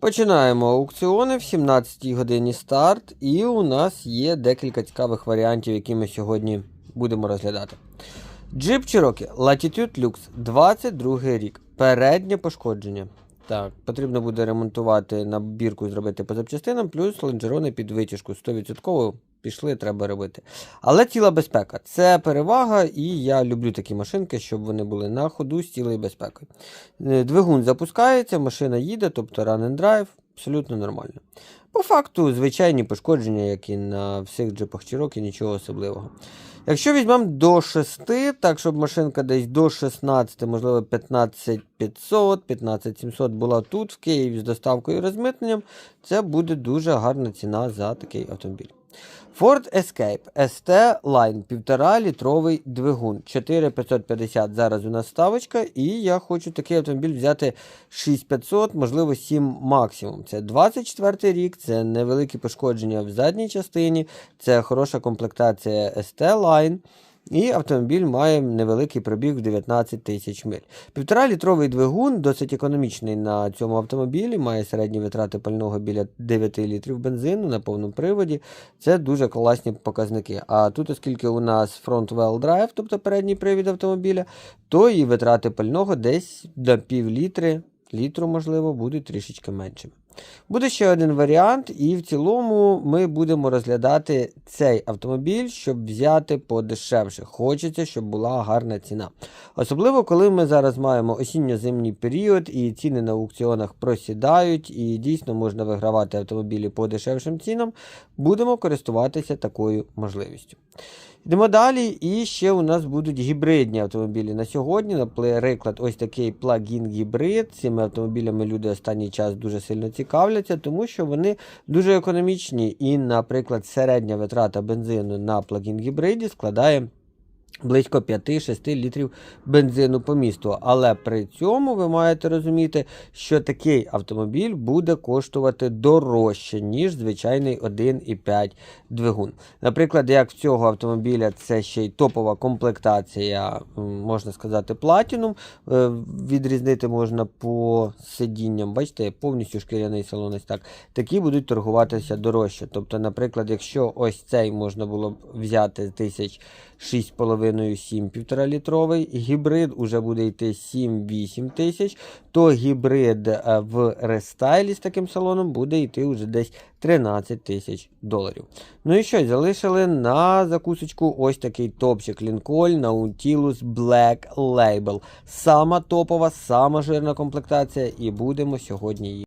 Починаємо аукціони в 17 годині старт, і у нас є декілька цікавих варіантів, які ми сьогодні будемо розглядати. Джип Cherokee Latitude Lux 22 рік. Переднє пошкодження. Так, потрібно буде ремонтувати набірку зробити по запчастинам, плюс лонжерони під витяжку 100% пішли, треба робити. Але ціла безпека це перевага, і я люблю такі машинки, щоб вони були на ходу з цілою безпекою. Е, Двигун запускається, машина їде, тобто run and drive, абсолютно нормально. По факту, звичайні пошкодження, як і на всіх джипах Cherokee, нічого особливого. Якщо візьмемо до 6, так щоб машинка десь до 16, можливо 15500, 15700 була тут, в Києві з доставкою і розмитненням, це буде дуже гарна ціна за такий автомобіль. Ford Escape ST Line 1,5 літровий двигун 4550 зараз у нас ставочка, і я хочу такий автомобіль взяти 6500, можливо 7 максимум. Це 24 рік, це невеликі пошкодження в задній частині, це хороша комплектація ST Line. І автомобіль має невеликий пробіг в 19 тисяч миль. Півтора літровий двигун, досить економічний на цьому автомобілі, має середні витрати пального біля 9 літрів бензину на повному приводі. Це дуже класні показники. А тут, оскільки у нас front-wheel drive, тобто передній привід автомобіля, то і витрати пального десь до пів літри, літру, можливо, будуть трішечки меншими. Буде ще один варіант, і в цілому ми будемо розглядати цей автомобіль, щоб взяти подешевше. Хочеться, щоб була гарна ціна. Особливо, коли ми зараз маємо осінньо-зимній період і ціни на аукціонах просідають, і дійсно можна вигравати автомобілі по дешевшим цінам, будемо користуватися такою можливістю. Йдемо далі, і ще у нас будуть гібридні автомобілі на сьогодні. Наприклад, ось такий плагін гібрид. Цими автомобілями люди останній час дуже сильно цікавляться, тому що вони дуже економічні. І, наприклад, середня витрата бензину на плагін гібриді складає. Близько 5-6 літрів бензину по місту. Але при цьому ви маєте розуміти, що такий автомобіль буде коштувати дорожче, ніж звичайний 1,5 двигун. Наприклад, як в цього автомобіля це ще й топова комплектація, можна сказати, Platinum. Е, Відрізнити можна по сидінням. Бачите, повністю шкіряний салон ось так. Такі будуть торгуватися дорожче. Тобто, наприклад, якщо ось цей можна було б взяти тисяч 6,5-7 1,5 літровий, гібрид уже буде йти 7-8 тисяч, то гібрид е, в рестайлі з таким салоном буде йти вже десь 13 тисяч доларів. Ну і що, залишили на закусочку ось такий топчик Lincoln Nautilus Black Label. Сама топова, сама жирна комплектація, і будемо сьогодні її.